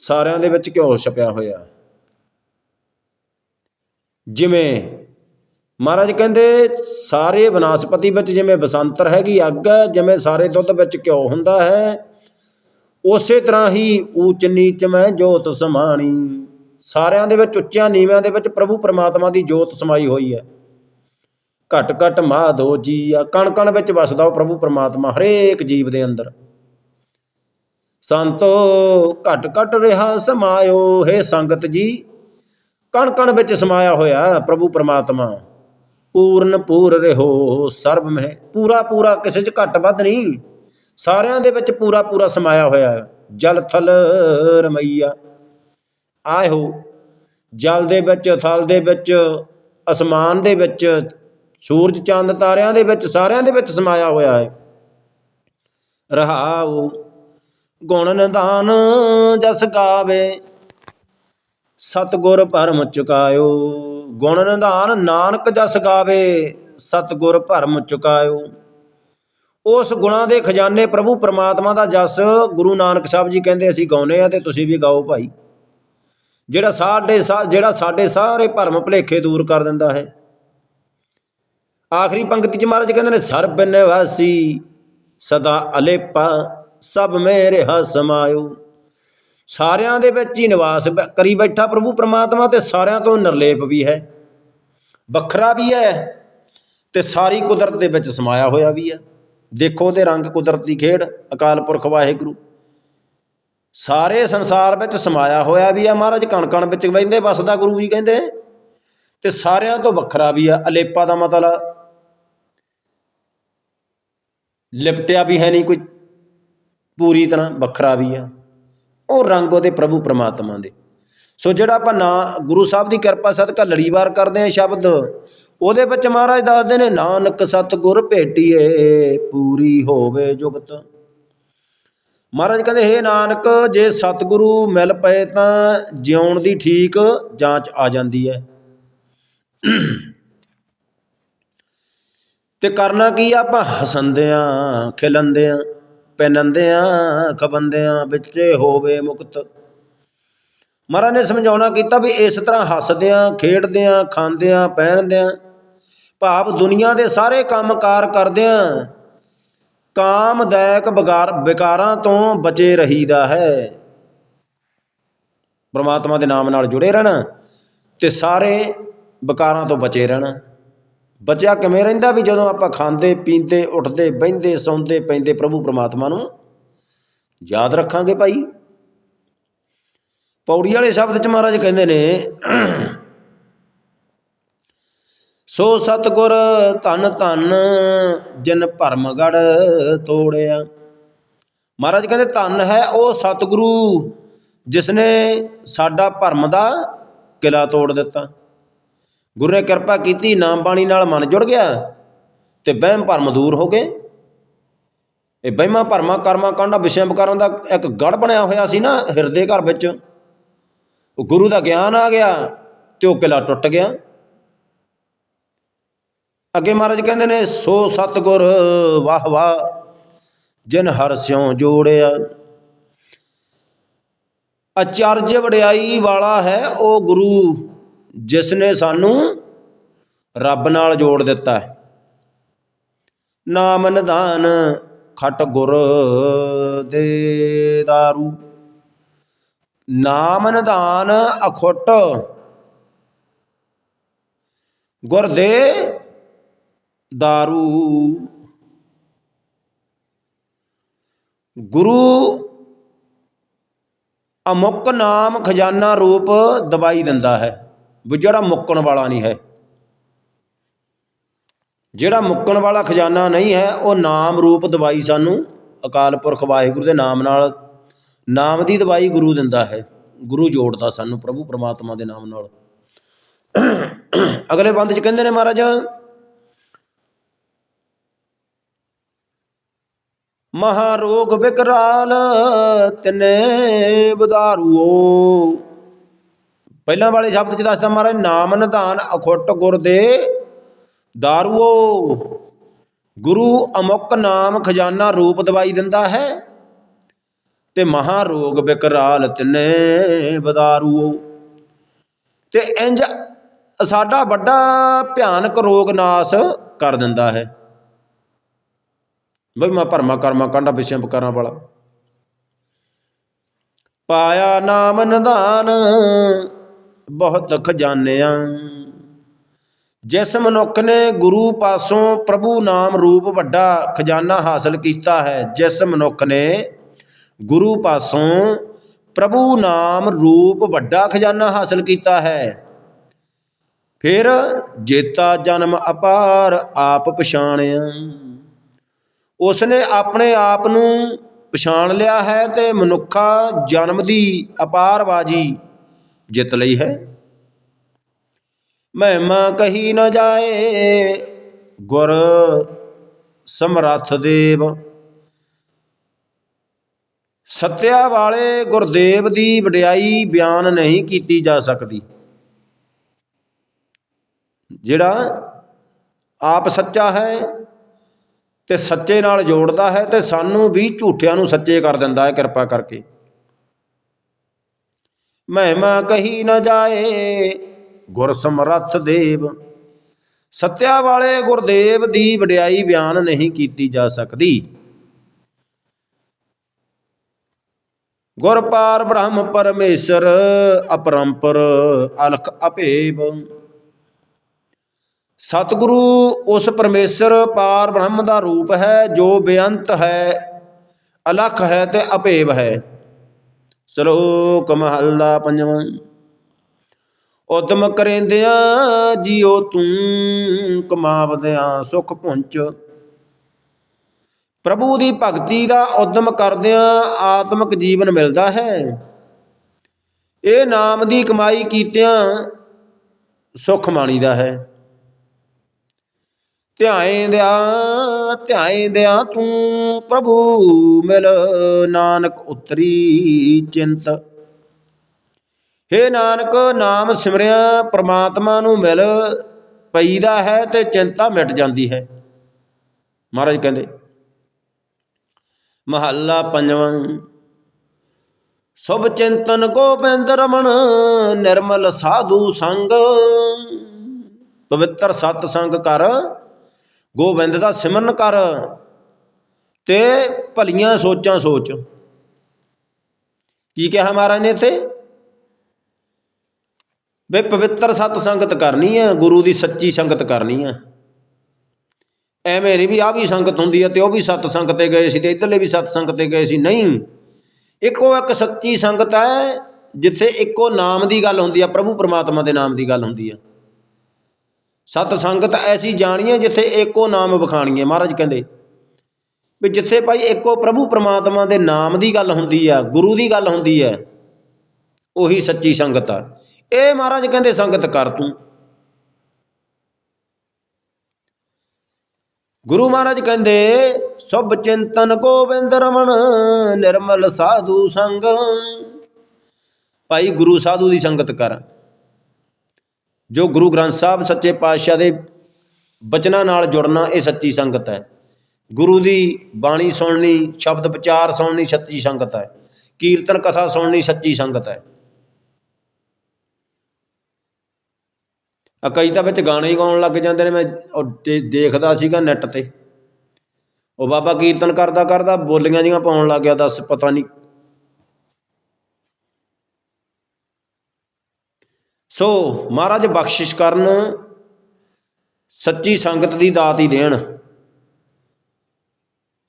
ਸਾਰਿਆਂ ਦੇ ਵਿੱਚ ਘਿਓ ਛਪਿਆ ਹੋਇਆ। ਜਿਵੇਂ ਮਹਾਰਾਜ ਕਹਿੰਦੇ ਸਾਰੇ ਬਨਸਪਤੀ ਵਿੱਚ ਜਿਵੇਂ ਬਸੰਤਰ ਹੈਗੀ ਅੱਗ ਹੈ, ਜਿਵੇਂ ਸਾਰੇ ਦੁੱਧ ਵਿੱਚ ਘਿਓ ਹੁੰਦਾ ਹੈ ਉਸੇ ਤਰ੍ਹਾਂ ਹੀ ਊਚ ਨੀਚ ਮੈਂ ਜੋਤ ਸਮਾਣੀ। ਸਾਰਿਆਂ ਦੇ ਵਿੱਚ ਉੱਚਿਆਂ ਨੀਵਿਆਂ ਦੇ ਵਿੱਚ ਪ੍ਰਭੂ ਪਰਮਾਤਮਾ ਦੀ ਜੋਤ ਸਮਾਈ ਹੋਈ ਹੈ। ਘਟ ਘਟ ਮਾਧੋ ਜੀ ਆ ਕਣ ਕਣ ਵਿੱਚ ਵਸਦਾ ਉਹ ਪ੍ਰਭੂ ਪਰਮਾਤਮਾ ਹਰੇਕ ਜੀਵ ਦੇ ਅੰਦਰ। ਸੰਤੋ, ਘਟ ਘਟ ਰਿਹਾ ਸਮਾਇਓ, ਹੈ ਸੰਗਤ ਜੀ। ਕਣ ਕਣ ਵਿੱਚ ਸਮਾਇਆ ਹੋਇਆ ਪ੍ਰਭੂ ਪਰਮਾਤਮਾ। ਪੂਰਨ ਪੂਰ ਰਹੋ ਸਰਬ ਮਹਿ। ਪੂਰਾ ਪੂਰਾ ਕਿਸੇ 'ਚ ਘੱਟ ਵੱਧ ਨਹੀਂ। ਸਾਰਿਆਂ ਦੇ ਵਿੱਚ ਪੂਰਾ ਪੂਰਾ ਸਮਾਇਆ ਹੋਇਆ ਜਲ ਥਲ ਰਮਈਆ। ਆਇਓ ਜਲ ਦੇ ਵਿੱਚ, ਥਲ ਦੇ ਵਿੱਚ, ਅਸਮਾਨ ਦੇ ਵਿੱਚ, ਸੂਰਜ, ਚੰਦ, ਤਾਰਿਆਂ ਦੇ ਵਿੱਚ, ਸਾਰਿਆਂ ਦੇ ਵਿੱਚ ਸਮਾਇਆ ਹੋਇਆ ਹੈ। ਰਹਾਉ ਗੁਣ ਨਿਧਾਨ ਜਸ ਗਾਵੇ, ਸਤਗੁਰ ਭਰਮ ਚੁਕਾਇਓ। ਗੁਣ ਨਿਧਾਨ ਨਾਨਕ ਜਸ ਗਾਵੇ, ਸਤਗੁਰ ਭਰਮ ਚੁਕਾਇਓ। ਉਸ ਗੁਣਾਂ ਦੇ ਖਜ਼ਾਨੇ ਪ੍ਰਭੂ ਪਰਮਾਤਮਾ ਦਾ ਜਸ ਗੁਰੂ ਨਾਨਕ ਸਾਹਿਬ ਜੀ ਕਹਿੰਦੇ ਅਸੀਂ ਗਾਉਨੇ ਆ ਤੇ ਤੁਸੀਂ ਵੀ ਗਾਓ ਭਾਈ। ਜਿਹੜਾ ਸਾਡੇ ਸਾ- ਜਿਹੜਾ ਸਾਡੇ ਸਾਰੇ ਭਰਮ ਭੁਲੇਖੇ ਦੂਰ ਕਰ ਦਿੰਦਾ ਹੈ। ਆਖਰੀ ਪੰਕਤੀ ਚ ਮਹਾਰਾਜ ਕਹਿੰਦੇ ਨੇ, ਸਰਬ ਨਿਵਾਸੀ ਸਦਾ ਅਲੇਪਾ ਸਭ ਮੇਰੇ ਹਾ ਸਮਾਇਓ। ਸਾਰਿਆਂ ਦੇ ਵਿੱਚ ਹੀ ਨਿਵਾਸ ਕਰੀ ਬੈਠਾ ਪ੍ਰਭੂ ਪ੍ਰਮਾਤਮਾ ਤੇ ਸਾਰਿਆਂ ਤੋਂ ਨਿਰਲੇਪ ਵੀ ਹੈ। ਵੱਖਰਾ ਵੀ ਹੈ ਤੇ ਸਾਰੀ ਕੁਦਰਤ ਦੇ ਵਿੱਚ ਸਮਾਇਆ ਹੋਇਆ ਵੀ ਹੈ। ਦੇਖੋ ਤੇ ਰੰਗ ਕੁਦਰਤ ਦੀ ਖੇਡ, ਅਕਾਲ ਪੁਰਖ ਵਾਹਿਗੁਰੂ। ਸਾਰੇ ਸੰਸਾਰ ਵਿੱਚ ਸਮਾਇਆ ਹੋਇਆ ਵੀ ਆ ਮਹਾਰਾਜ ਕਣ ਕਣ ਵਿੱਚ ਬੈਂਦੇ ਵਸਦਾ, ਗੁਰੂ ਜੀ ਕਹਿੰਦੇ। ਤੇ ਸਾਰਿਆਂ ਤੋਂ ਵੱਖਰਾ ਵੀ ਆ ਅਲੇਪਾ ਦਾ ਮਤਲਬ, ਲਿਪਟਿਆ ਵੀ ਹੈ ਨਹੀਂ ਕੋਈ। ਪੂਰੀ ਤਰ੍ਹਾਂ ਵੱਖਰਾ ਵੀ ਆ। ਉਹ ਰੰਗ ਉਹਦੇ ਪ੍ਰਭੂ ਪ੍ਰਮਾਤਮਾ ਦੇ। ਸੋ ਜਿਹੜਾ ਆਪਾਂ ਨਾ ਗੁਰੂ ਸਾਹਿਬ ਦੀ ਕਿਰਪਾ ਸਦਕਾ ਲੜੀਵਾਰ ਕਰਦੇ ਆ ਸ਼ਬਦ, ਉਹਦੇ ਵਿੱਚ ਮਹਾਰਾਜ ਦੱਸਦੇ ਨੇ, ਨਾਨਕ ਸਤਿਗੁਰ ਭੇਟੀਏ, ਪੂਰੀ ਹੋਵੇ ਜੁਗਤ। ਮਹਾਰਾਜ ਕਹਿੰਦੇ, ਹੇ ਨਾਨਕ, ਜੇ ਸਤਿਗੁਰੂ ਮਿਲ ਪਏ ਤਾਂ ਜਿਉਣ ਦੀ ਠੀਕ ਜਾਂਚ ਆ ਜਾਂਦੀ ਹੈ। ਤੇ ਕਰਨਾ ਕੀ ਆ? ਆਪਾਂ ਹਸੰਦੇ ਆ ਖਿਲੰਦੇ ਆ ਪੈਨੰਦੇ ਖਬੰਦਿਆਂ ਖਬੰਦੇ ਵਿੱਚੇ ਹੋਵੇ ਮੁਕਤ। ਮਹਾਰਾਜ ਨੇ ਸਮਝਾਉਣਾ ਕੀਤਾ ਵੀ ਇਸ ਤਰ੍ਹਾਂ ਹੱਸਦਿਆਂ, ਖੇਡਦਿਆਂ, ਖਾਂਦਿਆਂ, ਪਹਿਨਦਿਆਂ, ਭਾਵ ਦੁਨੀਆ ਦੇ ਸਾਰੇ ਕੰਮਕਾਰ ਕਰਦੇ ਆ ਕਾਮਦਾਇਕ ਵਿਕਾਰ ਵਿਕਾਰਾਂ ਤੋਂ ਬਚੇ ਰਹੀਦਾ ਹੈ। ਪ੍ਰਮਾਤਮਾ ਦੇ ਨਾਮ ਨਾਲ ਜੁੜੇ ਰਹਿਣਾ ਤੇ ਸਾਰੇ ਵਿਕਾਰਾਂ ਤੋਂ ਬਚੇ ਰਹਿਣਾ। ਬਚਿਆ ਕਿਵੇਂ ਰਹਿੰਦਾ ਵੀ ਜਦੋਂ ਆਪਾਂ ਖਾਂਦੇ, ਪੀਂਦੇ, ਉੱਠਦੇ, ਬਹਿੰਦੇ, ਸੌਂਦੇ, ਪੈਂਦੇ ਪ੍ਰਭੂ ਪ੍ਰਮਾਤਮਾ ਨੂੰ? ਯਾਦ ਰੱਖਾਂਗੇ ਭਾਈ। ਪੌੜੀ ਵਾਲੇ ਸ਼ਬਦ ਚ ਮਹਾਰਾਜ ਕਹਿੰਦੇ ਨੇ, ਸੋ ਸਤਗੁਰ ਧਨ ਧਨ ਜਿਨ ਭਰਮਗੜ ਤੋੜਿਆ। ਮਹਾਰਾਜ ਕਹਿੰਦੇ ਧਨ ਹੈ ਉਹ ਸਤਿਗੁਰੂ ਜਿਸ ਨੇ ਸਾਡਾ ਭਰਮ ਦਾ ਕਿਲਾ ਤੋੜ ਦਿੱਤਾ। ਗੁਰੂ ਨੇ ਕਿਰਪਾ ਕੀਤੀ, ਨਾਮ ਬਾਣੀ ਨਾਲ ਮਨ ਜੁੜ ਗਿਆ ਤੇ ਵਹਿਮ ਭਰਮ ਦੂਰ ਹੋ ਗਏ। ਇਹ ਵਹਿਮਾਂ ਭਰਮਾਂ ਕਰਮਾਂ ਕਾਂਡਾ ਵਿਸ਼ਿਆਂ ਵਿਕਾਰਾਂ ਦਾ ਇੱਕ ਗੜ ਬਣਿਆ ਹੋਇਆ ਸੀ ਨਾ ਹਿਰਦੇ ਘਰ ਵਿੱਚ। ਉਹ ਗੁਰੂ ਦਾ ਗਿਆਨ ਆ ਗਿਆ ਤੇ ਉਹ ਕਿਲਾ ਟੁੱਟ ਗਿਆ। ਅੱਗੇ ਮਹਾਰਾਜ ਕਹਿੰਦੇ ਨੇ, ਸੋ ਸਤਗੁਰ, ਵਾਹ ਵਾਹ, ਜਿਨ ਹਰ ਸਿਉ ਜੋੜਿਆ। ਅਚਰਜ ਵਡਿਆਈ ਵਾਲਾ ਹੈ ਉਹ ਗੁਰੂ। ਜਿਸ ਨੇ ਸਾਨੂੰ ਰੱਬ ਨਾਲ ਜੋੜ ਦਿੱਤਾ ਹੈ। ਨਾਮ ਨਿਧਾਨ ਖਟ ਗੁਰ ਦੇ ਦਾਰੂ। ਨਾਮ ਨਿਧਾਨ ਅਖੁੱਟ ਗੁਰ ਦੇ ਦਾਰੂ। ਗੁਰੂ ਅਮੁੱਕ ਨਾਮ ਖਜ਼ਾਨਾ ਰੂਪ ਦਵਾਈ ਦਿੰਦਾ ਹੈ। ਵੀ ਜਿਹੜਾ ਮੁੱਕਣ ਵਾਲਾ ਨਹੀਂ ਹੈ। ਜਿਹੜਾ ਮੁੱਕਣ ਵਾਲਾ ਖਜ਼ਾਨਾ ਨਹੀਂ ਹੈ, ਉਹ ਨਾਮ ਰੂਪ ਦਵਾਈ ਸਾਨੂੰ ਅਕਾਲ ਪੁਰਖ ਵਾਹਿਗੁਰੂ ਦੇ ਨਾਮ ਨਾਲ, ਨਾਮ ਦੀ ਦਵਾਈ ਗੁਰੂ ਦਿੰਦਾ ਹੈ। ਗੁਰੂ ਜੋੜਦਾ ਸਾਨੂੰ ਪ੍ਰਭੂ ਪਰਮਾਤਮਾ ਦੇ ਨਾਮ ਨਾਲ। ਅਗਲੇ ਬੰਦ ਚ ਕਹਿੰਦੇ ਨੇ ਮਹਾਰਾਜ ਮਹਾ ਰੋਗ ਵਿਕਰਾਲ ਤਿਨੇ ਬਦਾਰੂਓ ਪਹਿਲਾਂ ਵਾਲੇ ਸ਼ਬਦ ਚ ਦੱਸਦਾ ਮਹਾਰਾਜ, ਨਾਮ ਨਿਧਾਨ ਅਖੁੱਟ ਗੁਰ ਦੇ ਦਾਰੂਓ। ਗੁਰੂ ਅਮੁੱਕ ਨਾਮ ਖਜ਼ਾਨਾ ਰੂਪ ਦਵਾਈ ਦਿੰਦਾ ਹੈ ਤੇ ਮਹਾ ਰੋਗ ਬਿਕਰਾਲ ਤਿੰਨੇ ਬਦਾਰੂਓ। ਤੇ ਇੰਜ ਸਾਡਾ ਵੱਡਾ ਭਿਆਨਕ ਰੋਗ ਨਾਸ ਕਰ ਦਿੰਦਾ ਹੈ। ਬਈ ਮੈਂ ਭਰਮਾ ਕਰਮਾ ਕਾਂਡਾ ਵਿਸ਼ੇ ਕਰਾਂ ਵਾਲਾ ਪਾਇਆ ਨਾਮ ਨਿਧਾਨ ਬਹੁਤ ਖਜ਼ਾਨਿਆਂ ਜਿਸ ਮਨੁੱਖ ਨੇ ਗੁਰੂ ਪਾਸੋਂ ਪ੍ਰਭੂ ਨਾਮ ਰੂਪ ਵੱਡਾ ਖਜ਼ਾਨਾ ਹਾਸਲ ਕੀਤਾ ਹੈ, ਜਿਸ ਮਨੁੱਖ ਨੇ ਗੁਰੂ ਪਾਸੋਂ ਪ੍ਰਭੂ ਨਾਮ ਰੂਪ ਵੱਡਾ ਖਜ਼ਾਨਾ ਹਾਸਲ ਕੀਤਾ ਹੈ, ਫਿਰ ਜੇਤਾ ਜਨਮ ਅਪਾਰ ਆਪ ਪਛਾਣਿਆ। ਉਸ ਨੇ ਆਪਣੇ ਆਪ ਨੂੰ ਪਛਾਣ ਲਿਆ ਹੈ ਤੇ ਮਨੁੱਖਾ ਜਨਮ ਦੀ ਅਪਾਰਬਾਜੀ ਜਿੱਤ ਲਈ ਹੈ। ਮਹਿਮਾ ਕਹੀ ਨਾ ਜਾਏ, ਗੁਰ ਸਮਰੱਥ ਦੇਵ। ਸਤਿਆ ਵਾਲੇ ਗੁਰਦੇਵ ਦੀ ਵਡਿਆਈ ਬਿਆਨ ਨਹੀਂ ਕੀਤੀ ਜਾ ਸਕਦੀ। ਜਿਹੜਾ ਆਪ ਸੱਚਾ ਹੈ ਤੇ ਸੱਚੇ ਨਾਲ ਜੋੜਦਾ ਹੈ ਤੇ ਸਾਨੂੰ ਵੀ ਝੂਠਿਆਂ ਨੂੰ ਸੱਚੇ ਕਰ ਦਿੰਦਾ ਹੈ ਕਿਰਪਾ ਕਰਕੇ। ਮਹਿਮਾ ਕਹੀ ਨਾ ਜਾਏ। ਗੁਰ ਸਮਰੱਥ ਦੇਵ, ਸਤਿਆ ਵਾਲੇ ਗੁਰਦੇਵ ਦੀ ਵਡਿਆਈ ਬਿਆਨ ਨਹੀਂ ਕੀਤੀ ਜਾ ਸਕਦੀ। ਗੁਰ ਪਾਰ ਬ੍ਰਹਮ ਪਰਮੇਸ਼ਰ, ਅਪਰੰਪਰ ਅਲਖ ਅਭੇਵ ਸਤਿਗੁਰੂ ਉਸ ਪਰਮੇਸ਼ਰ ਪਾਰ ਬ੍ਰਹਮ ਦਾ ਰੂਪ ਹੈ, ਜੋ ਬੇਅੰਤ ਹੈ, ਅਲਖ ਹੈ ਤੇ ਅਭੇਵ ਹੈ। ਸ਼ਲੋਕ ਮਹੱਲਾ ਪੰਜਵਾਂ। ਉਦਮ ਕਰੇਂਦਿਆਂ ਜੀਓ ਤੂੰ ਕਮਾਵਦਿਆਂ ਸੁਖ ਪੁੰਚ। ਪ੍ਰਭੂ ਦੀ ਭਗਤੀ ਦਾ ਉਦਮ ਕਰਦਿਆਂ ਆਤਮਿਕ ਜੀਵਨ ਮਿਲਦਾ ਹੈ। ਇਹ ਨਾਮ ਦੀ ਕਮਾਈ ਕੀਤਿਆਂ ਸੁਖ ਮਾਣੀਦਾ ਹੈ। ਧਿਆਏਂਦਿਆਂ ਧਿਆਏਂਦਿਆਂ ਤੂੰ ਪ੍ਰਭੂ, ਮਿਲ ਨਾਨਕ ਉਤਰੀ ਚਿੰਤ। ਹੇ ਨਾਨਕ, ਨਾਮ ਸਿਮਰਿਆ, ਪ੍ਰਮਾਤਮਾ ਨੂੰ ਮਿਲ, ਪਈਦਾ ਹੈ ਤੇ ਚਿੰਤਾ ਮਿਟ ਜਾਂਦੀ ਹੈ। ਮਹਾਰਾਜ ਕਹਿੰਦੇ, ਮਹੱਲਾ ਪੰਜਵਾਂ, ਸੁਭ ਚਿੰਤਨ ਗੋਬਿੰਦ ਰਮਣ, ਨਿਰਮਲ ਸਾਧੂ ਸੰਗ, ਪਵਿੱਤਰ ਸਤ ਸੰਗ ਕਰ ਗੋਬਿੰਦ ਦਾ ਸਿਮਰਨ ਕਰ ਤੇ ਭਲੀਆਂ ਸੋਚਾਂ ਸੋਚ। ਕੀ ਕਿਹਾ ਮਹਾਰਾਜ ਨੇ ਇੱਥੇ? ਵੇ ਪਵਿੱਤਰ ਸਤ ਸੰਗਤ ਕਰਨੀ ਹੈ ਗੁਰੂ ਦੀ ਸੱਚੀ ਸੰਗਤ ਕਰਨੀ ਹੈ ਐਵੇਂ ਨਹੀਂ ਵੀ ਆ ਵੀ ਸੰਗਤ ਹੁੰਦੀ ਹੈ ਤੇ ਉਹ ਵੀ ਸਤ ਸੰਗਤ ਤੇ ਗਏ ਸੀ ਤੇ ਇਧਰਲੇ ਵੀ ਸਤ ਸੰਗਤ ਤੇ ਗਏ ਸੀ। ਨਹੀਂ, ਇੱਕੋ ਇੱਕ ਸੱਚੀ ਸੰਗਤ ਹੈ ਜਿੱਥੇ ਇੱਕੋ ਨਾਮ ਦੀ ਗੱਲ ਹੁੰਦੀ ਹੈ ਪ੍ਰਭੂ ਪਰਮਾਤਮਾ ਦੇ ਨਾਮ ਦੀ ਗੱਲ ਹੁੰਦੀ ਹੈ ਸਤ ਸੰਗਤ ਐਸੀ ਜਾਣੀਏ ਜਿੱਥੇ ਏਕੋ ਨਾਮ ਵਿਖਾਣੀਏ ਮਹਾਰਾਜ ਕਹਿੰਦੇ ਵੀ ਜਿੱਥੇ ਭਾਈ ਏਕੋ ਪ੍ਰਭੂ ਪਰਮਾਤਮਾ ਦੇ ਨਾਮ ਦੀ ਗੱਲ ਹੁੰਦੀ ਆ, ਗੁਰੂ ਦੀ ਗੱਲ ਹੁੰਦੀ ਹੈ ਉਹੀ ਸੱਚੀ ਸੰਗਤ ਆ। ਇਹ ਮਹਾਰਾਜ ਕਹਿੰਦੇ ਸੰਗਤ ਕਰ ਤੂੰ। ਗੁਰੂ ਮਹਾਰਾਜ ਕਹਿੰਦੇ, ਸਭ ਚਿੰਤਨ ਗੋਬਿੰਦ ਰਮਣ, ਨਿਰਮਲ ਸਾਧੂ ਸੰਗ। ਭਾਈ ਗੁਰੂ ਸਾਧੂ ਦੀ ਸੰਗਤ ਕਰ। ਜੋ ਗੁਰੂ ਗ੍ਰੰਥ ਸਾਹਿਬ ਸੱਚੇ ਪਾਤਸ਼ਾਹ ਦੇ ਬਚਨਾਂ ਨਾਲ ਜੁੜਨਾ ਇਹ ਸੱਚੀ ਸੰਗਤ ਹੈ। ਗੁਰੂ ਦੀ ਬਾਣੀ ਸੁਣਨੀ, ਸ਼ਬਦ ਵਿਚਾਰ ਸੁਣਨੀ ਸੱਚੀ ਸੰਗਤ ਹੈ। ਕੀਰਤਨ ਕਥਾ ਸੁਣਨੀ ਸੱਚੀ ਸੰਗਤ ਹੈ। ਆ ਕਈ ਤਾਂ ਵਿੱਚ ਗਾਣੇ ਹੀ ਗਾਉਣ ਲੱਗ ਜਾਂਦੇ ਨੇ, ਮੈਂ ਉਹ ਦੇ- ਦੇਖਦਾ ਸੀਗਾ ਨੈੱਟ ਤੇ। ਉਹ ਬਾਬਾ ਕੀਰਤਨ ਕਰਦਾ ਕਰਦਾ ਬੋਲੀਆਂ ਜੀਆਂ ਪਾਉਣ ਲੱਗ ਗਿਆ, ਦੱਸ ਪਤਾ ਨਹੀਂ ਸੋ ਮਹਾਰਾਜ ਬਖਸ਼ਿਸ਼ ਕਰਨ, ਸੱਚੀ ਸੰਗਤ ਦੀ ਦਾਤ ਹੀ ਦੇਣ।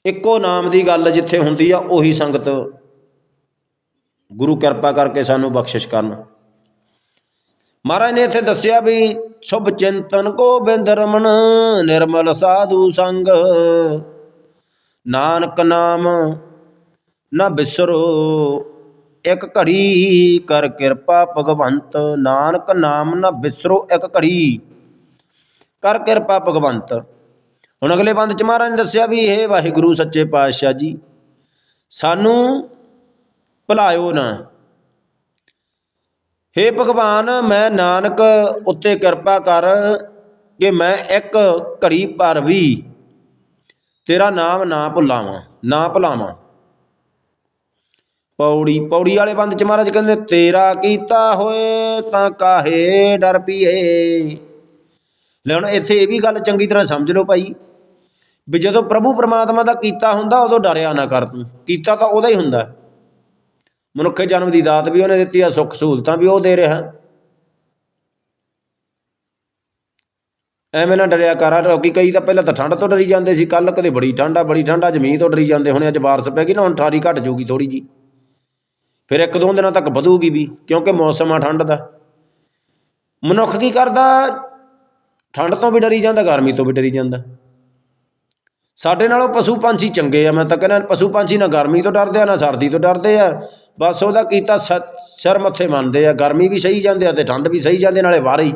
ਇੱਕੋ ਨਾਮ ਦੀ ਗੱਲ ਜਿੱਥੇ ਹੁੰਦੀ ਆ, ਉਹੀ ਸੰਗਤ ਗੁਰੂ ਕਿਰਪਾ ਕਰਕੇ ਸਾਨੂੰ ਬਖਸ਼ਿਸ਼ ਕਰਨ। ਮਹਾਰਾਜ ਨੇ ਇੱਥੇ ਦੱਸਿਆ ਵੀ, ਸੁਭ ਚਿੰਤਨ ਗੋਬਿੰਦ ਰਮਣ ਨਿਰਮਲ ਸਾਧੂ ਸੰਗ। ਨਾਨਕ ਨਾਮ ਨਾ ਬਿਸਰੋ ਇੱਕ ਘੜੀ ਕਰ ਕਿਰਪਾ ਭਗਵੰਤ। ਨਾਨਕ ਨਾਮ ਨਾ ਬਿਸਰੋ ਇੱਕ ਘੜੀ। ਕਰ ਕਿਰਪਾ ਭਗਵੰਤ। ਹੁਣ ਅਗਲੇ ਬੰਦ ਚ ਮਹਾਰਾਜ ਨੇ ਦੱਸਿਆ ਵੀ ਇਹ ਵਾਹਿਗੁਰੂ ਸੱਚੇ ਪਾਤਸ਼ਾਹ ਜੀ, ਸਾਨੂੰ ਭੁਲਾਇਓ ਨਾ। ਹੇ ਭਗਵਾਨ, ਮੈਂ ਨਾਨਕ ਉੱਤੇ ਕਿਰਪਾ ਕਰ ਕਿ ਮੈਂ ਇੱਕ ਘੜੀ ਭਰ ਵੀ ਤੇਰਾ ਨਾਮ ਨਾ ਭੁਲਾਵਾਂ ਨਾ ਭੁਲਾਵਾਂ। ਪੌੜੀ ਪੌੜੀ ਵਾਲੇ ਬੰਦ ਚ ਮਹਾਰਾਜ ਕਹਿੰਦੇ ਤੇਰਾ ਕੀਤਾ ਹੋਏ ਤਾਂ ਕਾਹੇ ਡਰ ਪੀਏ। ਲੈ ਹੁਣ ਇੱਥੇ ਇਹ ਵੀ ਗੱਲ ਚੰਗੀ ਤਰ੍ਹਾਂ ਸਮਝ ਲਓ ਭਾਈ, ਵੀ ਜਦੋਂ ਪ੍ਰਭੂ ਪਰਮਾਤਮਾ ਦਾ ਕੀਤਾ ਹੁੰਦਾ, ਉਦੋਂ ਡਰਿਆ ਨਾ ਕਰ ਤੂੰ। ਕੀਤਾ ਤਾਂ ਉਹਦਾ ਹੀ ਹੁੰਦਾ। ਮਨੁੱਖੇ ਜਨਮ ਦੀ ਦਾਤ ਵੀ ਉਹਨੇ ਦਿੱਤੀ ਆ, ਸੁੱਖ ਸਹੂਲਤਾਂ ਵੀ ਉਹ ਦੇ ਰਿਹਾ। ਐਵੇਂ ਨਾ ਡਰਿਆ ਕਰ ਲੋਕੀ ਕਈ ਤਾਂ ਪਹਿਲਾਂ ਤਾਂ ਠੰਡ ਤੋਂ ਡਰੀ ਜਾਂਦੇ ਸੀ ਕੱਲ ਕਦੇ ਬੜੀ ਠੰਡ ਆ, ਬੜੀ ਠੰਡ ਆ, ਜ਼ਮੀਨ ਤੋਂ ਡਰੀ ਜਾਂਦੇ ਹੁਣ, ਅੱਜ ਬਾਰਿਸ਼ ਪੈ ਗਈ ਨਾ, ਹੁਣ ਠਾਰੀ ਘਟ ਜਾਊਗੀ ਥੋੜੀ ਜੀ ਫਿਰ ਇੱਕ ਦੋ ਦਿਨਾਂ ਤੱਕ ਵਧੂਗੀ ਵੀ, ਕਿਉਂਕਿ ਮੌਸਮ ਆ ਠੰਡ ਦਾ। ਮਨੁੱਖ ਕੀ ਕਰਦਾ? ਠੰਡ ਤੋਂ ਵੀ ਡਰੀ ਜਾਂਦਾ, ਗਰਮੀ ਤੋਂ ਵੀ ਡਰੀ ਜਾਂਦਾ। ਸਾਡੇ ਨਾਲੋਂ ਪਸ਼ੂ ਪੰਛੀ ਚੰਗੇ ਆ, ਮੈਂ ਤਾਂ ਕਹਿੰਦਾ ਪਸ਼ੂ ਪੰਛੀ ਨਾ ਗਰਮੀ ਤੋਂ ਡਰਦੇ ਆ, ਨਾ ਸਰਦੀ ਤੋਂ ਡਰਦੇ ਆ। ਬਸ ਉਹਦਾ ਕੀਤਾ ਸ- ਸਿਰ ਮੱਥੇ ਮੰਨਦੇ ਆ, ਗਰਮੀ ਵੀ ਸਹੀ ਜਾਂਦੇ ਆ ਤੇ ਠੰਡ ਵੀ ਸਹੀ ਜਾਂਦੇ, ਨਾਲੇ ਵਾਰੀ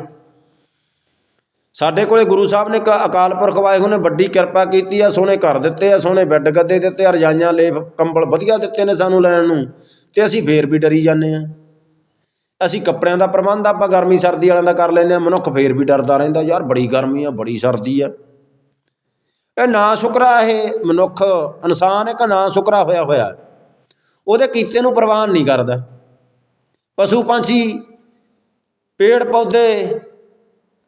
ਸਾਡੇ ਕੋਲੇ ਗੁਰੂ ਸਾਹਿਬ ਨੇ ਇੱਕ ਅਕਾਲ ਪੁਰਖ ਵਾਹਿਗੁਰੂ ਨੇ ਵੱਡੀ ਕਿਰਪਾ ਕੀਤੀ ਆ, ਸੋਹਣੇ ਘਰ ਦਿੱਤੇ ਆ, ਸੋਹਣੇ ਬੈੱਡ ਗੱਦੇ ਦਿੱਤੇ ਆ, ਰਜਾਈਆਂ, ਲੇਪ, ਕੰਬਲ ਵਧੀਆ ਦਿੱਤੇ ਨੇ ਸਾਨੂੰ ਲੈਣ ਨੂੰ। ਅਤੇ ਅਸੀਂ ਫਿਰ ਵੀ ਡਰੀ ਜਾਂਦੇ ਹਾਂ। ਅਸੀਂ ਕੱਪੜਿਆਂ ਦਾ ਪ੍ਰਬੰਧ ਆਪਾਂ ਗਰਮੀ ਸਰਦੀ ਵਾਲਿਆਂ ਦਾ ਕਰ ਲੈਂਦੇ ਹਾਂ, ਮਨੁੱਖ ਫਿਰ ਵੀ ਡਰਦਾ ਰਹਿੰਦਾ, ਯਾਰ ਬੜੀ ਗਰਮੀ ਆ, ਬੜੀ ਸਰਦੀ ਆ। ਇਹ ਨਾ ਸ਼ੁਕਰਾ ਇਹ ਮਨੁੱਖ ਇਨਸਾਨ ਇੱਕ ਨਾ ਸ਼ੁਕਰਾ ਹੋਇਆ ਹੋਇਆ। ਉਹਦੇ ਕੀਤੇ ਨੂੰ ਪ੍ਰਵਾਨ ਨਹੀਂ ਕਰਦਾ। ਪਸ਼ੂ ਪੰਛੀ, ਪੇੜ ਪੌਦੇ,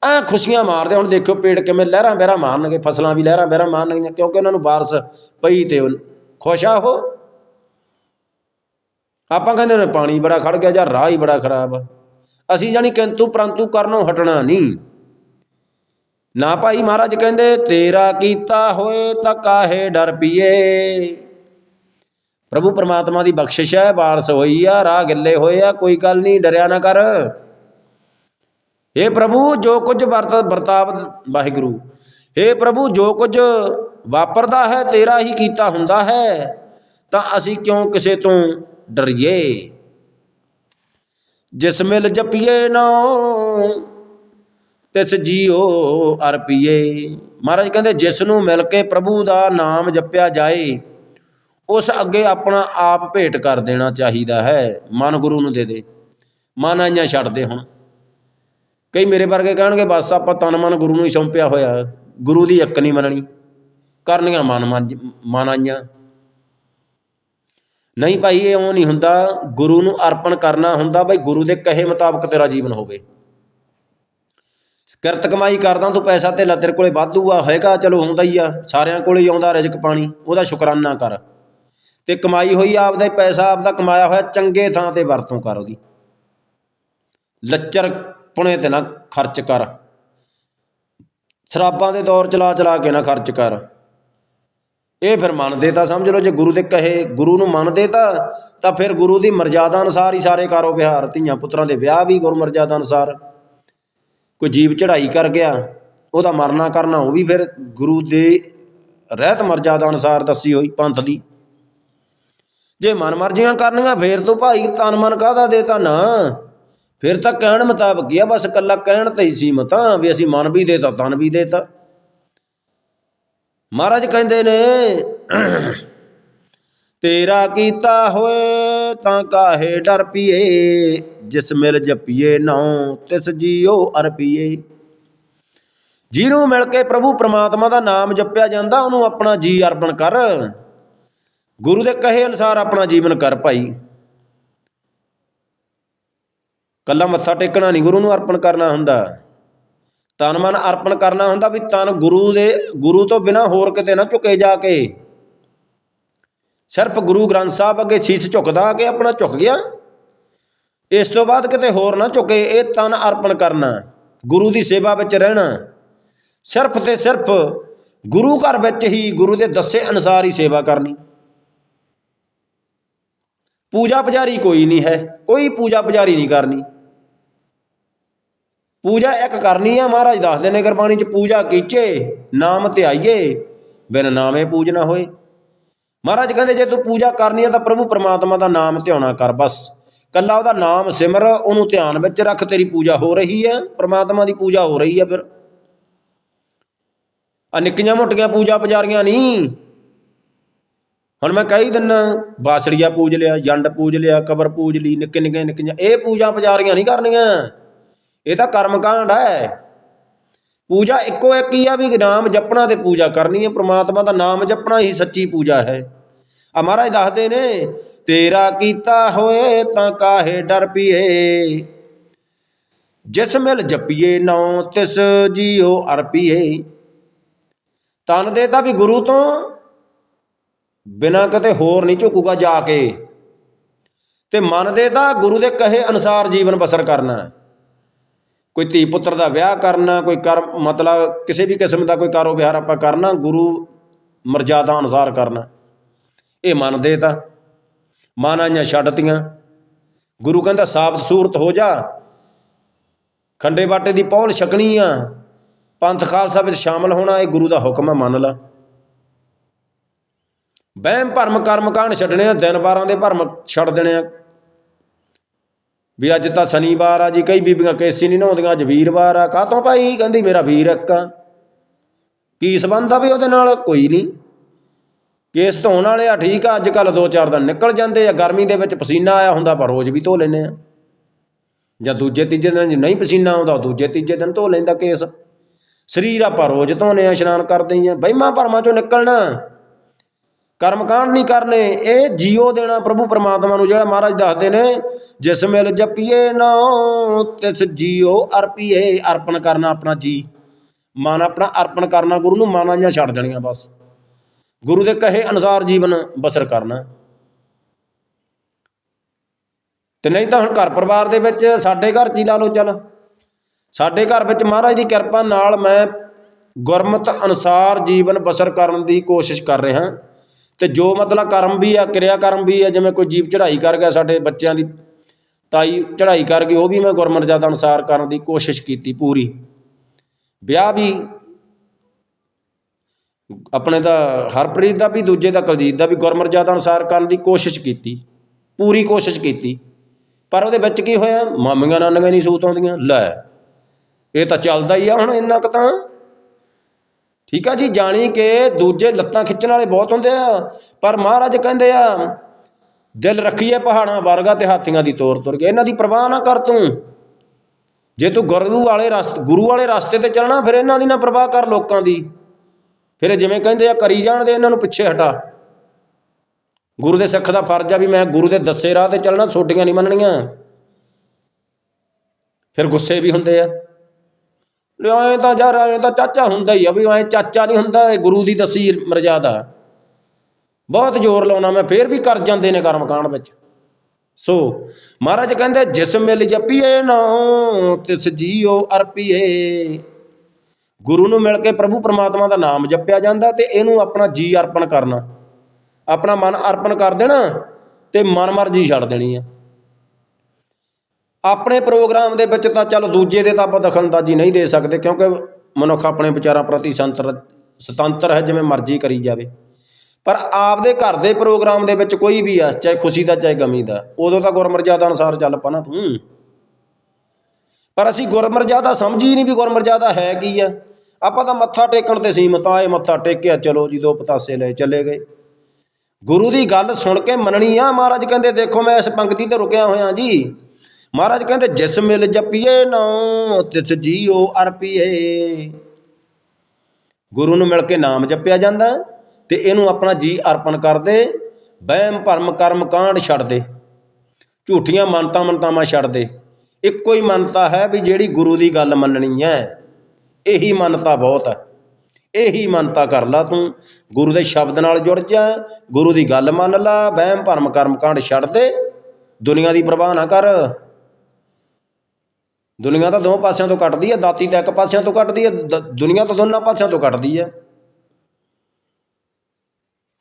ਐ ਖੁਸ਼ੀਆਂ ਮਾਰਦੇ ਹੁਣ ਦੇਖਿਓ ਪੇੜ ਕਿਵੇਂ ਲਹਿਰਾਂ ਬਹਿਰਾਂ ਮਾਰਨਗੇ, ਫਸਲਾਂ ਵੀ ਲਹਿਰਾਂ ਬਹਿਰਾਂ ਮਾਰਨਗੀਆਂ, ਕਿਉਂਕਿ ਉਹਨਾਂ ਨੂੰ ਬਾਰਿਸ਼ ਪਈ ਤੇ ਖੁਸ਼ ਆ ਉਹ। ਆਪਾਂ ਕਹਿੰਦੇ ਨੇ ਪਾਣੀ ਬੜਾ ਖੜ ਗਿਆ ਜਾਂ ਰਾਹ ਹੀ ਬੜਾ ਖਰਾਬ ਆ। ਅਸੀਂ ਜਾਨੀ ਕਿੰਤੂ ਪਰੰਤੂ ਕਰਨੋਂ ਹਟਣਾ ਨਹੀਂ। ਨਾ ਭਾਈ ਮਹਾਰਾਜ ਕਹਿੰਦੇ, ਤੇਰਾ ਕੀਤਾ ਹੋਏ ਤਾਂ ਕਾਹੇ ਡਰ ਪੀਏ। ਪ੍ਰਭੂ ਪਰਮਾਤਮਾ ਦੀ ਬਖਸ਼ਿਸ਼ ਹੈ ਬਾਰਸ ਹੋਈ ਆ, ਰਾਹ ਗਿੱਲੇ ਹੋਏ ਆ, ਕੋਈ ਗੱਲ ਨਹੀਂ, ਡਰਿਆ ਨਾ ਕਰ। ਏ ਪ੍ਰਭੂ, ਜੋ ਕੁਝ ਵਰਤ ਵਰਤਾਵ ਵਾਹਿਗੁਰੂ ਏ ਪ੍ਰਭੂ, ਜੋ ਕੁਝ ਵਾਪਰਦਾ ਹੈ, ਤੇਰਾ ਹੀ ਕੀਤਾ ਹੁੰਦਾ ਹੈ। ਤਾਂ ਅਸੀਂ ਕਿਉਂ ਕਿਸੇ ਤੋਂ ਡਰੀਏ। ਜਿਸ ਮਿਲ ਜਪੀਏ ਨਾ, ਤਿਸ ਜੀਓ ਅਰਪੀਏ ਮਹਾਰਾਜ ਕਹਿੰਦੇ, ਜਿਸ ਨੂੰ ਮਿਲ ਕੇ ਪ੍ਰਭੂ ਦਾ ਨਾਮ ਜਪਿਆ ਜਾਏ, ਉਸ ਅੱਗੇ ਆਪਣਾ ਆਪ ਭੇਟ ਕਰ ਦੇਣਾ ਚਾਹੀਦਾ ਹੈ। ਮਨ ਗੁਰੂ ਨੂੰ ਦੇ ਦੇ। ਮਨ ਆਈਆਂ ਛੱਡ ਦੇ ਹੁਣ। ਕਈ ਮੇਰੇ ਵਰਗੇ ਕਹਿਣਗੇ, ਬਸ ਆਪਾਂ ਤਨ ਮਨ ਗੁਰੂ ਨੂੰ ਹੀ ਸੌਂਪਿਆ ਹੋਇਆ। ਗੁਰੂ ਦੀ ਇੱਕ ਨਹੀਂ ਮੰਨਣੀ। ਕਰਨੀਆਂ ਮਨ ਮਨ ਮਨ ਆਈਆਂ। ਨਹੀਂ ਭਾਈ, ਇਹ ਉਹ ਨਹੀਂ ਹੁੰਦਾ। ਗੁਰੂ ਨੂੰ ਅਰਪਣ ਕਰਨਾ ਹੁੰਦਾ ਬਈ ਗੁਰੂ ਦੇ ਕਹੇ ਮੁਤਾਬਕ ਤੇਰਾ ਜੀਵਨ ਹੋਵੇ। ਕਿਰਤ ਕਮਾਈ ਕਰਦਾ ਤੂੰ ਪੈਸਾ ਤੇ ਤੇਰੇ ਕੋਲੇ ਵਾਧੂ ਆ ਹੋਏਗਾ ਚਲੋ ਹੁੰਦਾ ਹੀ ਆ। ਸਾਰਿਆਂ ਕੋਲੇ ਹੀ ਆਉਂਦਾ ਰਿਜ਼ਕ ਪਾਣੀ, ਉਹਦਾ ਸ਼ੁਕਰਾਨਾ ਕਰ। ਤੇ ਕਮਾਈ ਹੋਈ ਆਪਦਾ ਪੈਸਾ, ਆਪਦਾ ਕਮਾਇਆ ਹੋਇਆ ਚੰਗੇ ਥਾਂ ਤੇ ਵਰਤੋਂ ਕਰ ਉਹਦੀ। ਲੱਚਰ ਪੁਣੇ ਤੇ ਨਾ ਖਰਚ ਕਰ। ਸ਼ਰਾਬਾਂ ਦੇ ਦੌਰ ਚਲਾ ਚਲਾ ਕੇ ਨਾ ਖਰਚ ਕਰ। ਇਹ ਫਿਰ ਮੰਨਦੇ ਤਾਂ ਸਮਝ ਲਓ, ਜੇ ਗੁਰੂ ਦੇ ਕਹੇ, ਗੁਰੂ ਨੂੰ ਮੰਨਦੇ ਤਾਂ ਤਾਂ ਫਿਰ ਗੁਰੂ ਦੀ ਮਰਜ਼ਾਦਾ ਅਨੁਸਾਰ ਹੀ ਸਾਰੇ ਕਾਰੋ ਵਿਹਾਰ। ਧੀਆਂ ਪੁੱਤਰਾਂ ਦੇ ਵਿਆਹ ਵੀ ਗੁਰੂ ਮਰਜ਼ਾਦਾ ਅਨੁਸਾਰ। ਕੋਈ ਜੀਵ ਚੜ੍ਹਾਈ ਕਰ ਗਿਆ, ਉਹਦਾ ਮਰਨਾ ਕਰਨਾ, ਉਹ ਵੀ ਫਿਰ ਗੁਰੂ ਦੇ ਰਹਿਤ ਮਰਜ਼ਾਦਾ ਅਨੁਸਾਰ ਦੱਸੀ ਹੋਈ ਪੰਥ ਦੀ। ਜੇ ਮਨ ਮਰਜ਼ੀਆਂ ਕਰਨੀਆਂ, ਫੇਰ ਤੋਂ ਭਾਈ ਤਨ ਮਨ ਕਾਹਦਾ ਦੇ ਤਾਂ ਨਾ ਫਿਰ ਤਾਂ ਕਹਿਣ ਮੁਤਾਬਕ ਹੀ ਆ, ਬਸ ਕੱਲਾ ਕਹਿਣ ਤੇ ਹੀ ਸੀਮਤ ਆ, ਵੀ ਅਸੀਂ ਮਨ ਵੀ ਦੇਤਾ, ਤਨ ਵੀ ਦੇਤਾ। ਮਹਾਰਾਜ ਕਹਿੰਦੇ ਨੇ, ਤੇਰਾ ਕੀਤਾ ਹੋਏ ਤਾਂ ਕਾਹੇ ਡਰ ਪੀਏ, ਜਿਸ ਮਿਲ ਜਪੀਏ ਨਾਉ ਤਿਸ ਜੀਓ ਅਰਪੀਏ ਜਿਹਨੂੰ ਮਿਲ ਕੇ ਪ੍ਰਭੂ ਪ੍ਰਮਾਤਮਾ ਦਾ ਨਾਮ ਜਪਿਆ ਜਾਂਦਾ, ਉਹਨੂੰ ਆਪਣਾ ਜੀ ਅਰਪਣ ਕਰ। ਗੁਰੂ ਦੇ ਕਹੇ ਅਨੁਸਾਰ ਆਪਣਾ ਜੀਵਨ ਕਰ ਭਾਈ। ਕੱਲਾ ਮੱਥਾ ਟੇਕਣਾ ਨਹੀਂ, ਗੁਰੂ ਨੂੰ ਅਰਪਣ ਕਰਨਾ ਹੁੰਦਾ। ਤਨ ਮਨ ਅਰਪਣ ਕਰਨਾ ਹੁੰਦਾ ਵੀ ਤਨ ਗੁਰੂ ਦੇ, ਗੁਰੂ ਤੋਂ ਬਿਨਾ ਹੋਰ ਕਿਤੇ ਨਾ ਝੁਕੇ ਜਾ ਕੇ। ਸਿਰਫ ਗੁਰੂ ਗ੍ਰੰਥ ਸਾਹਿਬ ਅੱਗੇ ਸ਼ੀਸ ਝੁਕਦਾ ਕਿ ਆਪਣਾ ਝੁਕ ਗਿਆ? ਇਸ ਤੋਂ ਬਾਅਦ ਕਿਤੇ ਹੋਰ ਨਾ ਝੁਕੇ, ਇਹ ਤਨ ਅਰਪਣ ਕਰਨਾ, ਗੁਰੂ ਦੀ ਸੇਵਾ ਵਿੱਚ ਰਹਿਣਾ। ਸਿਰਫ ਤੇ ਸਿਰਫ ਗੁਰੂ ਘਰ ਵਿੱਚ ਹੀ ਗੁਰੂ ਦੇ ਦੱਸੇ ਅਨੁਸਾਰ ਹੀ ਸੇਵਾ ਕਰਨੀ। ਪੂਜਾ ਪੁਜਾਰੀ ਕੋਈ ਨਹੀਂ ਹੈ, ਕੋਈ ਪੂਜਾ ਪੁਜਾਰੀ ਨਹੀਂ ਕਰਨੀ। ਪੂਜਾ ਇੱਕ ਕਰਨੀ ਆ, ਮਹਾਰਾਜ ਦੱਸਦੇ ਨੇ ਗੁਰਬਾਣੀ ਚ, ਪੂਜਾ ਕੀਚੇ, ਨਾਮ ਧਿਆਈਏ ਬਿਨ ਨਾਮੇ ਪੂਜਨਾ ਹੋਏ। ਮਹਾਰਾਜ ਕਹਿੰਦੇ, ਜੇ ਤੂੰ ਪੂਜਾ ਕਰਨੀ ਆ ਤਾਂ ਪ੍ਰਭੂ ਪਰਮਾਤਮਾ ਦਾ ਨਾਮ ਧਿਆਉਣਾ ਕਰ ਬਸ। ਕੱਲਾ ਉਹਦਾ ਨਾਮ ਸਿਮਰ, ਉਹਨੂੰ ਧਿਆਨ ਵਿੱਚ ਰੱਖ, ਤੇਰੀ ਪੂਜਾ ਹੋ ਰਹੀ ਹੈ ਪਰਮਾਤਮਾ ਦੀ ਪੂਜਾ ਹੋ ਰਹੀ ਹੈ ਫਿਰ। ਆ ਨਿੱਕੀਆਂ ਮੋਟੀਆਂ ਪੂਜਾ ਪੁਜਾਰੀਆਂ ਨਹੀਂ ਹੁਣ ਮੈਂ ਕਈ ਦਿਨ ਬਾਸੜੀਆ ਪੂਜ ਲਿਆ, ਜੰਡ ਪੂਜ ਲਿਆ, ਕਬਰ ਪੂਜ ਲਈ ਨਿੱਕੇ ਨਿੱਕੇ ਨਿੱਕੀਆਂ। ਇਹ ਪੂਜਾ ਪੁਜਾਰੀਆਂ ਨਹੀਂ ਕਰਨੀਆਂ। ਇਹ ਤਾਂ ਕਰਮ ਕਾਂਡ ਹੈ। ਪੂਜਾ ਇੱਕੋ ਇੱਕ ਹੀ ਆ ਵੀ ਨਾਮ ਜਪਣਾ ਤੇ ਪੂਜਾ ਕਰਨੀ ਹੈ। ਪ੍ਰਮਾਤਮਾ ਦਾ ਨਾਮ ਜਪਣਾ ਹੀ ਸੱਚੀ ਪੂਜਾ ਹੈ। ਆ ਮਹਾਰਾਜ ਦੱਸਦੇ ਨੇ, ਤੇਰਾ ਕੀਤਾ ਹੋਏ ਤਾਂ ਕਾਹੇ ਡਰ ਪੀਏ। ਜਿਸ ਮਿਲ ਜਪੀਏ ਨਉ ਤਿਸ ਜੀਉ ਅਰਪੀਏ ਤਨ ਦੇ ਤਾਂ ਵੀ ਗੁਰੂ ਤੋਂ ਬਿਨਾਂ ਕਿਤੇ ਹੋਰ ਨਹੀਂ ਝੁਕੂਗਾ ਜਾ ਕੇ। ਤੇ ਮਨ ਦੇ ਤਾਂ ਗੁਰੂ ਦੇ ਕਹੇ ਅਨੁਸਾਰ ਜੀਵਨ ਬਸਰ ਕਰਨਾ ਹੈ। ਕੋਈ ਧੀ ਪੁੱਤਰ ਦਾ ਵਿਆਹ ਕਰਨਾ, ਕੋਈ ਕਰ, ਮਤਲਬ ਕਿਸੇ ਵੀ ਕਿਸਮ ਦਾ ਕੋਈ ਕਾਰੋਬਾਰ ਆਪਾਂ ਕਰਨਾ, ਗੁਰੂ ਮਰਜ਼ਾਦਾ ਅਨੁਸਾਰ ਕਰਨਾ। ਇਹ ਮੰਨਦੇ ਦੇ ਤਾਂ ਮਨ ਆਈਆਂ ਛੱਡਤੀਆਂ। ਗੁਰੂ ਕਹਿੰਦਾ, ਸਾਬਤ ਸੂਰਤ ਹੋ ਜਾ। ਖੰਡੇ ਬਾਟੇ ਦੀ ਪੌਲ ਛਕਣੀ ਆ। ਪੰਥ ਖਾਲਸਾ ਵਿੱਚ ਸ਼ਾਮਲ ਹੋਣਾ, ਇਹ ਗੁਰੂ ਦਾ ਹੁਕਮ ਹੈ, ਮੰਨ ਲਾ। ਵਹਿਮ, ਭਰਮ, ਕਰਮ ਕਾਂਡ ਛੱਡਣੇ ਆ, ਦਿਨ ਵਾਰਾਂ ਦੇ ਭਰਮ ਛੱਡ ਦੇਣੇ ਆ। ਵੀ ਅੱਜ ਤਾਂ ਸ਼ਨੀਵਾਰ ਆ ਜੀ, ਕਈ ਬੀਬੀਆਂ ਕੇਸੀ ਨਹੀਂ ਨਹਾਉਂਦੀਆਂ, ਅੱਜ ਵੀਰਵਾਰ ਆ। ਕਾਹ ਤੋਂ ਭਾਈ? ਕਹਿੰਦੀ, ਮੇਰਾ ਵੀਰ ਇੱਕ ਆ। ਕੀ ਸੰਬੰਧ ਆ ਵੀ ਉਹਦੇ ਨਾਲ? ਕੋਈ ਨਹੀਂ। ਕੇਸ ਧੋਣ ਵਾਲੇ ਆ, ਠੀਕ ਆ ਅੱਜ ਕੱਲ ਦੋ ਚਾਰ ਦਿਨ ਨਿਕਲ ਜਾਂਦੇ ਆ। ਗਰਮੀ ਦੇ ਵਿੱਚ ਪਸੀਨਾ ਆਇਆ ਹੁੰਦਾ ਪਰ ਰੋਜ਼ ਵੀ ਧੋ ਲੈਨੇ ਆ। ਜਾਂ ਦੂਜੇ ਤੀਜੇ ਦਿਨ ਜੇ ਨਹੀਂ ਪਸੀਨਾ ਆਉਂਦਾ, ਦੂਜੇ ਤੀਜੇ ਦਿਨ ਧੋ ਲੈਂਦਾ ਕੇਸ। ਸਰੀਰ ਆਪਾਂ ਰੋਜ਼ ਧੋਨੇ ਆ, ਇਸ਼ਨਾਨ ਕਰਦੇ ਆ। ਬਹਿਮਾ ਭਰਮਾਂ ਚੋਂ ਨਿਕਲਣਾ। ਕਰਮਕਾਂਡ ਨਹੀਂ ਕਰਨੇ, ਇਹ ਜੀਓ ਦੇਣਾ ਪ੍ਰਭੂ ਪਰਮਾਤਮਾ ਨੂੰ, ਜਿਹੜਾ ਮਹਾਰਾਜ ਦੱਸਦੇ ਨੇ, ਜਿਸ ਮਿਲ ਜਪੀਏ ਨਾ, ਤਿਸ ਜੀਓ ਅਰਪੀਏ, ਅਰਪਣ ਕਰਨਾ ਆਪਣਾ ਜੀ। ਮਨ ਆਪਣਾ ਅਰਪਣ ਕਰਨਾ, ਗੁਰੂ ਨੂੰ ਮਾਨਾਂ ਜਾਂ ਛੱਡ ਦੇਣੀਆਂ ਬਸ। ਗੁਰੂ ਦੇ ਕਹੇ ਅਨੁਸਾਰ ਜੀਵਨ ਬਸਰ ਕਰਨਾ। ਤੇ ਨਹੀਂ ਤਾਂ ਹੁਣ ਘਰ ਪਰਿਵਾਰ ਦੇ ਵਿੱਚ ਸਾਡੇ ਘਰ ਚ ਹੀ ਲਾ ਲਓ ਚੱਲ। ਸਾਡੇ ਘਰ ਵਿੱਚ ਮਹਾਰਾਜ ਦੀ ਕਿਰਪਾ ਨਾਲ ਮੈਂ ਗੁਰਮਤ ਅਨੁਸਾਰ ਜੀਵਨ ਬਸਰ ਕਰਨ ਦੀ ਕੋਸ਼ਿਸ਼ ਕਰ ਰਿਹਾ। ਤੇ ਜੋ ਮਤਲਬ ਕਰਮ ਵੀ ਆ, ਕਿਰਿਆ ਕਰਮ ਵੀ ਆ, ਜਿਵੇਂ ਕੋਈ ਜੀਵ ਚੜ੍ਹਾਈ ਕਰ ਗਿਆ ਸਾਡੇ ਬੱਚਿਆਂ ਦੀ, ਤਾਈ ਚੜ੍ਹਾਈ ਕਰ ਗਈ, ਉਹ ਵੀ ਮੈਂ ਗੁਰਮਰਜ਼ਾਦਾ ਅਨੁਸਾਰ ਕਰਨ ਦੀ ਕੋਸ਼ਿਸ਼ ਕੀਤੀ ਪੂਰੀ। ਵਿਆਹ ਵੀ ਆਪਣੇ ਦਾ ਹਰਪ੍ਰੀਤ ਦਾ ਵੀ, ਦੂਜੇ ਦਾ ਕੁਲਜੀਤ ਦਾ ਵੀ ਗੁਰਮਰਜ਼ਾਦਾ ਅਨੁਸਾਰ ਕਰਨ ਦੀ ਕੋਸ਼ਿਸ਼ ਕੀਤੀ, ਪੂਰੀ ਕੋਸ਼ਿਸ਼ ਕੀਤੀ। ਪਰ ਉਹਦੇ ਵਿੱਚ ਕੀ ਹੋਇਆ? ਮਾਮੀਆਂ ਨਾਨੀਆਂ ਨਹੀਂ ਸੂਤ ਆਉਂਦੀਆਂ। ਲੈ, ਇਹ ਤਾਂ ਚੱਲਦਾ ਹੀ ਆ ਹੁਣ ਇੰਨਾ ਕੁ ਤਾਂ। ਠੀਕ ਆ ਜੀ, ਜਾਣੀ ਕਿ ਦੂਜੇ ਲੱਤਾਂ ਖਿੱਚਣ ਵਾਲੇ ਬਹੁਤ ਹੁੰਦੇ ਆ। ਪਰ ਮਹਾਰਾਜ ਕਹਿੰਦੇ ਆ, ਦਿਲ ਰੱਖੀਏ ਪਹਾੜਾਂ ਵਰਗਾ ਤੇ ਹਾਥੀਆਂ ਦੀ ਤੋਰ ਤੁਰ ਕੇ। ਇਹਨਾਂ ਦੀ ਪਰਵਾਹ ਨਾ ਕਰ ਤੂੰ। ਜੇ ਤੂੰ ਗੁਰੂ ਵਾਲੇ ਰਸਤੇ, ਗੁਰੂ ਵਾਲੇ ਰਸਤੇ ਤੇ ਚੱਲਣਾ, ਫਿਰ ਇਹਨਾਂ ਦੀ ਨਾ ਪਰਵਾਹ ਕਰ ਲੋਕਾਂ ਦੀ। ਫਿਰ ਜਿਵੇਂ ਕਹਿੰਦੇ ਆ, ਕਰੀ ਜਾਣ ਦੇ, ਇਹਨਾਂ ਨੂੰ ਪਿੱਛੇ ਹਟਾ। ਗੁਰੂ ਦੇ ਸਿੱਖ ਦਾ ਫਰਜ਼ ਆ ਵੀ ਮੈਂ ਗੁਰੂ ਦੇ ਦੱਸੇ ਰਾਹ ਤੇ ਚੱਲਣਾ ਛੋਟੀਆਂ ਨਹੀਂ ਮੰਨਣੀਆਂ। ਫਿਰ ਗੁੱਸੇ ਵੀ ਹੁੰਦੇ ਆ। ਲੈ ਤਾਂ ਯਾਰ ਐਂ ਤਾਂ ਚਾਚਾ ਹੁੰਦਾ ਹੀ ਆ ਵੀ ਐਂ ਚਾਚਾ ਨਹੀਂ ਹੁੰਦਾ, ਇਹ ਗੁਰੂ ਦੀ ਦਸੀ ਮਰਜ਼ਾਦਾ। ਬਹੁਤ ਜ਼ੋਰ ਲਾਉਣਾ ਮੈਂ, ਫੇਰ ਵੀ ਕਰ ਜਾਂਦੇ ਨੇ ਕਰਮ ਕਾਂਡ ਵਿੱਚ। ਸੋ, ਮਹਾਰਾਜ ਕਹਿੰਦੇ, ਜਿਸ ਮਿਲ ਜਪੀਏ ਨਾ, ਤਿਸ ਜੀਓ ਅਰਪੀਏ। ਗੁਰੂ ਨੂੰ ਮਿਲ ਕੇ ਪ੍ਰਭੂ ਪਰਮਾਤਮਾ ਦਾ ਨਾਮ ਜਪਿਆ ਜਾਂਦਾ ਤੇ ਇਹਨੂੰ ਆਪਣਾ ਜੀ ਅਰਪਣ ਕਰਨਾ। ਆਪਣਾ ਮਨ ਅਰਪਣ ਕਰ ਦੇਣਾ ਤੇ ਮਨ ਮਰਜ਼ੀ ਛੱਡ ਦੇਣੀ ਆ। ਆਪਣੇ ਪ੍ਰੋਗਰਾਮ ਦੇ ਵਿੱਚ ਤਾਂ ਚੱਲ ਦੂਜੇ ਦੇ ਤਾਂ ਆਪਾਂ ਦਖਲਅੰਦਾਜ਼ੀ ਨਹੀਂ ਦੇ ਸਕਦੇ, ਕਿਉਂਕਿ ਮਨੁੱਖ ਆਪਣੇ ਵਿਚਾਰਾਂ ਪ੍ਰਤੀ ਸੰਤਰ ਸੁਤੰਤਰ ਹੈ, ਜਿਵੇਂ ਮਰਜ਼ੀ ਕਰੀ ਜਾਵੇ। ਪਰ ਆਪਦੇ ਘਰ ਦੇ ਪ੍ਰੋਗਰਾਮ ਦੇ ਵਿੱਚ ਕੋਈ ਵੀ ਆ, ਚਾਹੇ ਖੁਸ਼ੀ ਦਾ, ਚਾਹੇ ਗਮੀ ਦਾ, ਉਦੋਂ ਤਾਂ ਗੁਰਮਰਜ਼ਾਦਾ ਅਨੁਸਾਰ ਚੱਲ ਪਾ ਨਾ ਤੂੰ। ਪਰ ਅਸੀਂ ਗੁਰਮਰਜ਼ਾਦਾ ਸਮਝੀ ਨਹੀਂ ਵੀ ਗੁਰਮਰਜ਼ਾਦਾ ਹੈ ਕੀ ਆ। ਆਪਾਂ ਤਾਂ ਮੱਥਾ ਟੇਕਣ ਤੇ ਸੀਮਤ ਆਏ ਮੱਥਾ ਟੇਕਿਆ, ਚਲੋ ਜੀ, ਦੋ ਪਤਾਸੇ ਲਏ ਚਲੇ ਗਏ। ਗੁਰੂ ਦੀ ਗੱਲ ਸੁਣ ਕੇ ਮੰਨਣੀ ਆ, ਮਹਾਰਾਜ ਕਹਿੰਦੇ, ਦੇਖੋ ਮੈਂ ਇਸ ਪੰਕਤੀ ਤੇ ਰੁਕਿਆ ਹੋਇਆ ਜੀ। ਮਹਾਰਾਜ ਕਹਿੰਦੇ, ਜਿਸ ਮਿਲ ਜਪੀਏ ਨਾ, ਤਿਸ ਜੀਓ ਅਰਪੀਏ। ਗੁਰੂ ਨੂੰ ਮਿਲ ਕੇ ਨਾਮ ਜਪਿਆ ਜਾਂਦਾ ਤੇ ਇਹਨੂੰ ਆਪਣਾ ਜੀ ਅਰਪਣ ਕਰਦੇ, ਵਹਿਮ ਭਰਮ ਕਰਮ ਕਾਂਡ ਛੱਡ ਦੇ ਝੂਠੀਆਂ ਮੰਨਤਾ ਮੰਤਾਵਾਂ ਛੱਡ ਦੇ ਇੱਕੋ ਹੀ ਮੰਨਤਾ ਹੈ ਵੀ ਜਿਹੜੀ ਗੁਰੂ ਦੀ ਗੱਲ ਮੰਨਣੀ ਹੈ, ਇਹੀ ਮੰਨਤਾ ਬਹੁਤ ਹੈ। ਇਹੀ ਮੰਨਤਾ ਕਰ ਲਾ ਤੂੰ। ਗੁਰੂ ਦੇ ਸ਼ਬਦ ਨਾਲ ਜੁੜ ਜਾ, ਗੁਰੂ ਦੀ ਗੱਲ ਮੰਨ ਲਾ, ਵਹਿਮ ਭਰਮ ਕਰਮ ਕਾਂਡ ਛੱਡ ਦੇ ਦੁਨੀਆ ਦੀ ਪਰਵਾਹ ਨਾ ਕਰ। ਦੁਨੀਆ ਤਾਂ ਦੋ ਪਾਸਿਆਂ ਤੋਂ ਕੱਟਦੀ ਹੈ ਦਾਤੀ ਤਾਂ ਇੱਕ ਪਾਸਿਆਂ ਤੋਂ ਕੱਟਦੀ ਹੈ ਦ- ਦੁਨੀਆ ਤਾਂ ਦੋਨਾਂ ਪਾਸਿਆਂ ਤੋਂ ਕੱਟਦੀ ਹੈ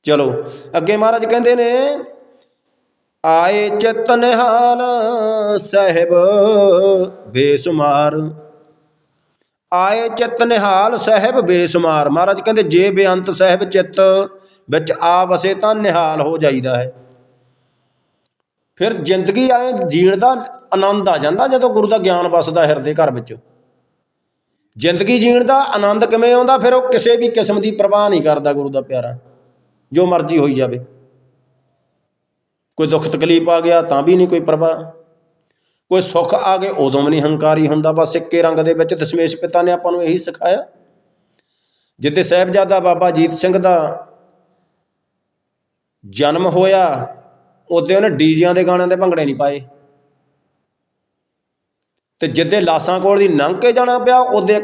ਚਲੋ, ਅੱਗੇ ਮਹਾਰਾਜ ਕਹਿੰਦੇ ਨੇ, ਆਏ ਚਿਤ ਨਿਹਾਲ ਸਾਹਿਬ, ਬੇਸੁਮਾਰ। ਆਏ ਚਿਤ ਨਿਹਾਲ ਸਾਹਿਬ, ਬੇਸੁਮਾਰ। ਮਹਾਰਾਜ ਕਹਿੰਦੇ, ਜੇ ਬੇਅੰਤ ਸਾਹਿਬ ਚਿੱਤ ਵਿੱਚ ਆ ਵਸੇ ਤਾਂ ਨਿਹਾਲ ਹੋ ਜਾਈਦਾ ਹੈ। ਫਿਰ ਜ਼ਿੰਦਗੀ ਆਏ ਜੀਣ ਦਾ ਆਨੰਦ ਆ ਜਾਂਦਾ ਜਦੋਂ ਗੁਰੂ ਦਾ ਗਿਆਨ ਵਸਦਾ ਹਿਰਦੇ ਘਰ ਵਿੱਚ। ਜ਼ਿੰਦਗੀ ਜੀਣ ਦਾ ਆਨੰਦ ਕਿਵੇਂ ਆਉਂਦਾ, ਫਿਰ ਉਹ ਕਿਸੇ ਵੀ ਕਿਸਮ ਦੀ ਪਰਵਾਹ ਨਹੀਂ ਕਰਦਾ ਗੁਰੂ ਦਾ ਪਿਆਰਾ, ਜੋ ਮਰਜ਼ੀ ਹੋਈ ਜਾਵੇ। ਕੋਈ ਦੁੱਖ ਤਕਲੀਫ ਆ ਗਿਆ ਤਾਂ ਵੀ ਨਹੀਂ ਕੋਈ ਪਰਵਾਹ। ਕੋਈ ਸੁੱਖ ਆ ਗਏ ਉਦੋਂ ਵੀ ਨਹੀਂ ਹੰਕਾਰੀ ਹੁੰਦਾ, ਬਸ ਇੱਕੇ ਰੰਗ ਦੇ ਵਿੱਚ ਦਸ਼ਮੇਸ਼ ਪਿਤਾ ਨੇ ਆਪਾਂ ਨੂੰ ਇਹੀ ਸਿਖਾਇਆ। ਜਿੱਤੇ ਸਾਹਿਬਜ਼ਾਦਾ ਬਾਬਾ ਜੀਤ ਸਿੰਘ ਦਾ ਜਨਮ ਹੋਇਆ ਉਹਦੇ ਉਹਨੇ ਡੀਜਿਆਂ ਦੇ ਗਾਣਿਆਂ ਦੇ ਭੰਗੜੇ ਨਹੀਂ ਪਾਏ। ਤੇ ਜਿੱਦੇ ਲਾਸਾਂ ਕੋਲ ਦੀ ਲੰਘ ਕੇ ਜਾਣਾ ਪਿਆ, ਉਹਦੇ